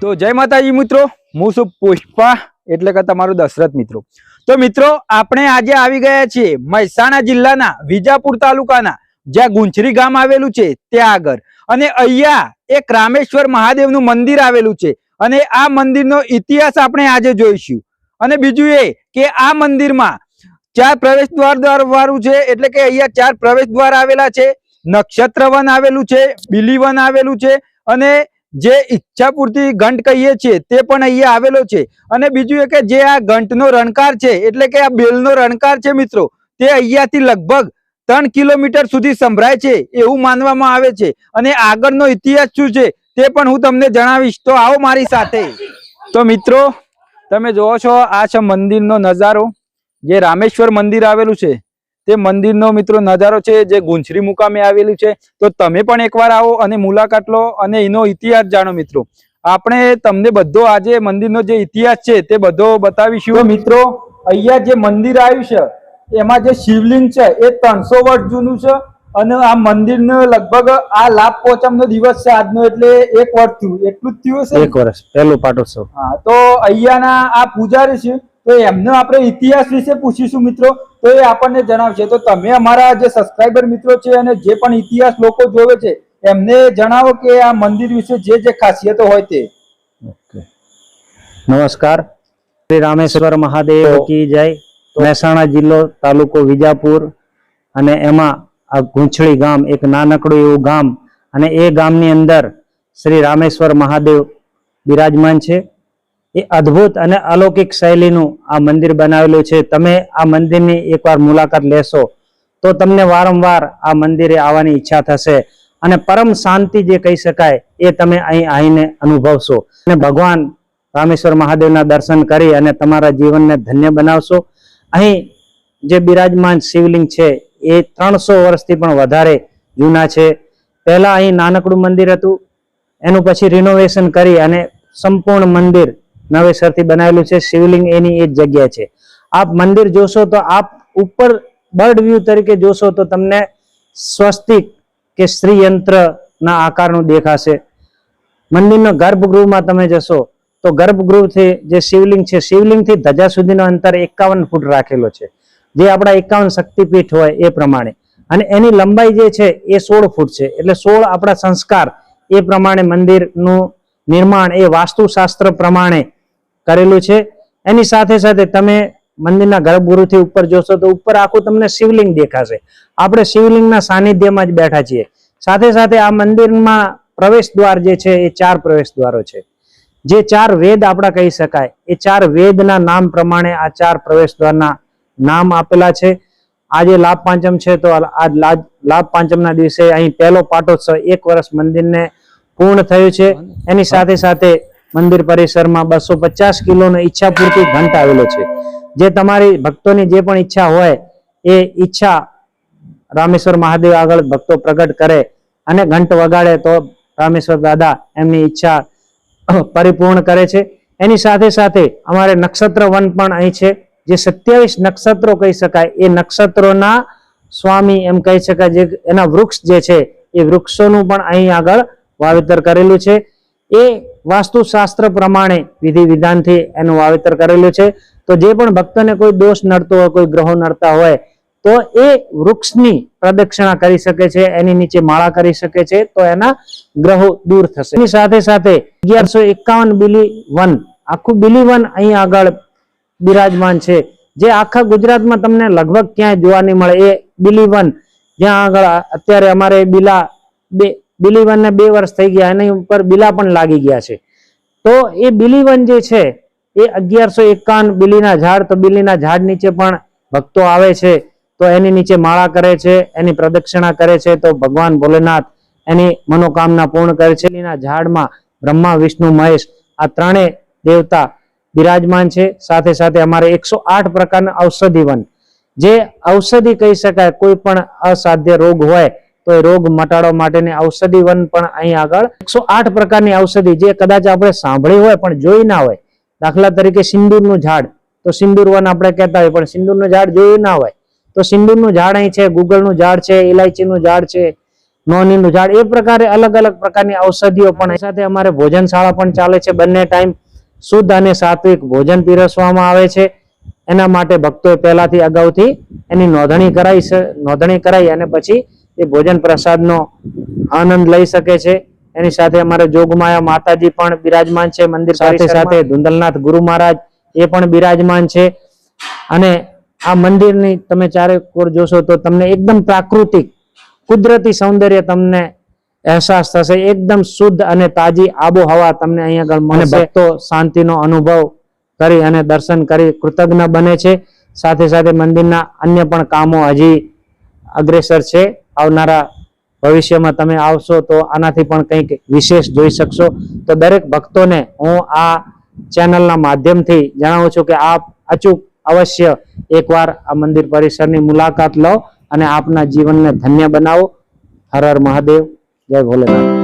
તો જય માતાજી મિત્રો, હું છું પુષ્પા, એટલે કે તમારું દશરથ મિત્રો. તો મિત્રો, આપણે આજે આવી ગયા છીએ મહેસાણા જિલ્લાના વિજાપુર તાલુકાના, જ્યાં ગુંચરી ગામ આવેલું છે, ત્યાં આગળ. અને અહીંયા એક રામેશ્વર મહાદેવનું મંદિર આવેલું છે. અને આ મંદિરનો ઇતિહાસ આપણે આજે જોઈશું. અને બીજું એ કે આ મંદિરમાં ચાર પ્રવેશ દ્વાર વાળું છે, એટલે કે અહીંયા ચાર પ્રવેશ દ્વાર આવેલા છે. નક્ષત્ર વન આવેલું છે, બિલી વન આવેલું છે. અને જે ઈચ્છા પૂરતી ઘંટ કહીએ છીએ, તે પણ અહીંયા આવેલો છે. અને બીજું એ કે જે આ ઘંટનો રણકાર છે, એટલે કે આ બેલનો રણકાર છે મિત્રો, તે અહીંયાથી લગભગ ત્રણ કિલોમીટર સુધી સંભળાય છે, એવું માનવામાં આવે છે. અને આગળનો ઇતિહાસ શું છે, તે પણ હું તમને જણાવીશ. તો આવો મારી સાથે. તો મિત્રો, તમે જોવો છો આ છે મંદિરનો નજારો, જે રામેશ્વર મંદિર આવેલું છે. તે મંદિરનો મિત્રો નજારો છે જે ગુંછરી મુકામે આવેલું છે. તો તમે પણ એકવાર આવો અને મુલાકાત લો અને એનો ઇતિહાસ જાણો મિત્રો. આપણે તમને બધો આજે મંદિરનો જે ઇતિહાસ છે તે બધો બતાવીશું. મિત્રો અહીંયા જે મંદિર આવ્યું છે એમાં જે શિવલિંગ છે એ ત્રણસો વર્ષ જૂનું છે અને આ મંદિરનો લગભગ આ લાભ પહોંચવાનો દિવસ છે આજનો. એટલે એક વર્ષ થયું. એટલું જ થયું છે એક વર્ષ. પહેલું પાટોત્સવ. હા તો અહીંયાના આ પૂજારી છે તો એમનો આપણે ઇતિહાસ વિશે પૂછીશું મિત્રો. તો એ આપણને જણાવશે. તો તમે અમારા જે સબસ્ક્રાઇબર મિત્રો છે અને જે પણ ઇતિહાસ લોકો જોવે છે એમને જણાવો કે આ મંદિર વિશે જે જે ખાસિયતો હોય તે. નમસ્કાર. શ્રી રામેશ્વર મહાદેવ કી જય. મહેસાણા જિલ્લો તાલુકો વિજાપુર અને એમાં આ ગુંછળી ગામ એક નાનકડું એવું ગામ અને એ ગામની અંદર શ્રી રામેશ્વર મહાદેવ બિરાજમાન છે. એ અદ્ભુત અને અલૌકિક શૈલીનું આ મંદિર બનાવેલું છે. તમે આ મંદિરની એકવાર મુલાકાત લેશો તો તમને વારંવાર આ મંદિરે આવવાની ઈચ્છા થશે અને પરમ શાંતિ જે કહી શકાય એ તમે અહીં આવીને અનુભવશો. અને ભગવાન રામેશ્વર મહાદેવના દર્શન કરી અને તમારા જીવનને ધન્ય બનાવશો. અહીં જે બિરાજમાન શિવલિંગ છે એ ત્રણસો વર્ષથી પણ વધારે જૂના છે. પહેલાં અહીં નાનકડું મંદિર હતું, એનું પછી રિનોવેશન કરી અને સંપૂર્ણ મંદિર નવેસરથી બનાવેલું છે. શિવલિંગ એની એ જગ્યા છે. આપ મંદિર જોશો તો આપ ઉપર બર્ડ વ્યૂ તરીકે જોશો તો તમને સ્વસ્તિક કે શ્રીયંત્ર ના આકારનું દેખાશે. મંદિરના ગર્ભગૃહમાં તમે જશો તો ગર્ભગૃહથી જે શિવલિંગ છે, શિવલિંગથી ધજા સુધીનો અંતર એકાવન ફૂટ રાખેલો છે. જે આપણા એકાવન શક્તિપીઠ હોય એ પ્રમાણે. અને એની લંબાઈ જે છે એ સોળ ફૂટ છે. એટલે સોળ આપણા સંસ્કાર એ પ્રમાણે મંદિરનું નિર્માણ, એ વાસ્તુશાસ્ત્ર પ્રમાણે કરેલું છે. એની સાથે સાથે તમે મંદિરના ગર્ભગુરુથી ઉપર જોશો તો ઉપર આખું તમને શિવલિંગ દેખાશે. આપણે શિવલિંગના સાનિધ્યમાં જ બેઠા છીએ. સાથે સાથે આ મંદિરમાં પ્રવેશ દ્વાર જે છે એ ચાર પ્રવેશ દ્વારો છે. જે ચાર વેદ આપણા કહી શકાય. એ ચાર વેદના નામ પ્રમાણે આ ચાર પ્રવેશ દ્વારના નામ આપેલા છે. આજે લાભ પાંચમ છે તો આ લાભ પાંચમના દિવસે અહીં પહેલો પાટોત્સવ એક વર્ષ મંદિરને પૂર્ણ થયું છે. એની સાથે સાથે મંદિર પરિસરમાં બસો પચાસ કિલોનો ઈચ્છા પૂરતી ઘંટ આવેલો છે. જે તમારી ભક્તોની જે પણ ઈચ્છા હોય, એ ઈચ્છા રામેશ્વર મહાદેવ આગળ ભક્તો પ્રગટ કરે અને ઘંટ વગાડે તો રામેશ્વર દાદા એમની ઈચ્છા પરિપૂર્ણ કરે છે. એની સાથે સાથે અમારે નક્ષત્ર વન પણ અહીં છે. જે સત્યાવીસ નક્ષત્રો કહી શકાય. એ નક્ષત્રોના સ્વામી એમ કહી શકાય. જે એના વૃક્ષ જે છે, એ વૃક્ષોનું પણ અહીં આગળ વાવેતર કરેલું છે. એ વાસ્તુશાસ્ત્ર પ્રમાણે વિધિ વિધાનથી એનું વાવેતર કરેલું છે. તો જે પણ ભક્તને કોઈ દોષ નડતો હોય, કોઈ ગ્રહો નડતા હોય, તો એ વૃક્ષની પ્રદક્ષિણા કરી શકે છે, એની નીચે માળા કરી શકે છે, તો એના ગ્રહો દૂર થશે. એની સાથે સાથે અગિયારસો એકાવન બિલી વન, આખું બિલી વન અહીં આગળ બિરાજમાન છે. જે આખા ગુજરાતમાં તમને લગભગ ક્યાંય જોવા નહીં મળે. એ બિલી વન, જ્યાં આગળ અત્યારે અમારે બિલા બે બિલી વનને બે વર્ષ થઈ ગયા, એની ઉપર બિલા પણ લાગી ગયા છે. તો એ બિલીવન જે છે, એ અગિયારસો એકાવન બિલીના ઝાડ, તો બિલીના ઝાડ નીચે પણ ભક્તો આવે છે, તો એની નીચે માળા કરે છે, એની પ્રદક્ષિણા કરે છે, તો ભગવાન ભોલેનાથ એની મનોકામના પૂર્ણ કરે છે. બિલીના ઝાડમાં બ્રહ્મા, વિષ્ણુ, મહેશ, આ ત્રણેય દેવતા બિરાજમાન છે. સાથે સાથે અમારે એકસો આઠ પ્રકારના ઔષધિ વન. જે ઔષધિ કહી શકાય, કોઈ પણ અસાધ્ય રોગ હોય તો એ રોગ મટાડવા માટેની ઔષધિ વન પણ અહીં આગળ. એકસો આઠ પ્રકારની ઔષધિ જે કદાચ આપણે સાંભળી હોય પણ જોઈ ના હોય. દાખલા તરીકે સિંદૂરનું ઝાડ. તો સિંદૂર વન આપણે કહેતા હોય, પણ સિંદૂરનું ઝાડ જોયું ના હોય. તો સિંદૂરનું ઝાડ અહીં છે ગુગળનું ઝાડ છે ઇલાયચીનું ઝાડ છે, નોનીનું ઝાડ. એ પ્રકારે અલગ અલગ પ્રકારની ઔષધિઓ પણ સાથે અમારે ભોજનશાળા પણ ચાલે છે. બંને ટાઈમ શુદ્ધ અને સાત્વિક ભોજન પીરસવામાં આવે છે. એના માટે ભક્તોએ પહેલાથી અગાઉથી એની નોંધણી કરાઈ નોંધણી કરાઈ અને પછી એ ભોજન પ્રસાદનો આનંદ લઈ શકે છે. એની સાથે અમારે જોગમાયા માતાજી પણ બિરાજમાન છે મંદિર સાથે સાથે ધુંદલનાથ ગુરુ મહારાજ એ પણ બિરાજમાન છે. અને આ મંદિરની તમે ચારે કોર જોશો તો તમને એકદમ પ્રાકૃતિક કુદરતી સૌંદર્ય તમને અહેસાસ થશે. એકદમ શુદ્ધ અને તાજી આબોહવા તમને અહીંયા આગળ મળશે. ભક્તો શાંતિનો અનુભવ કરી અને દર્શન કરી કૃતજ્ઞ બને છે. સાથે સાથે મંદિરના અન્ય પણ કામો હજી અગ્રેસર છે. આવનારા ભવિષ્યમાં તમે આવશો તો આનાથી પણ કંઈક વિશેષ જોઈ શકશો. તો દરેક ભક્તોને હું આ ચેનલના માધ્યમથી જણાવું છું કે આપ અચૂક અવશ્ય એકવાર આ મંદિર પરિસરની મુલાકાત લો અને આપના જીવનને ધન્ય બનાવો. હર હર મહાદેવ. જય ભોલેનાથ.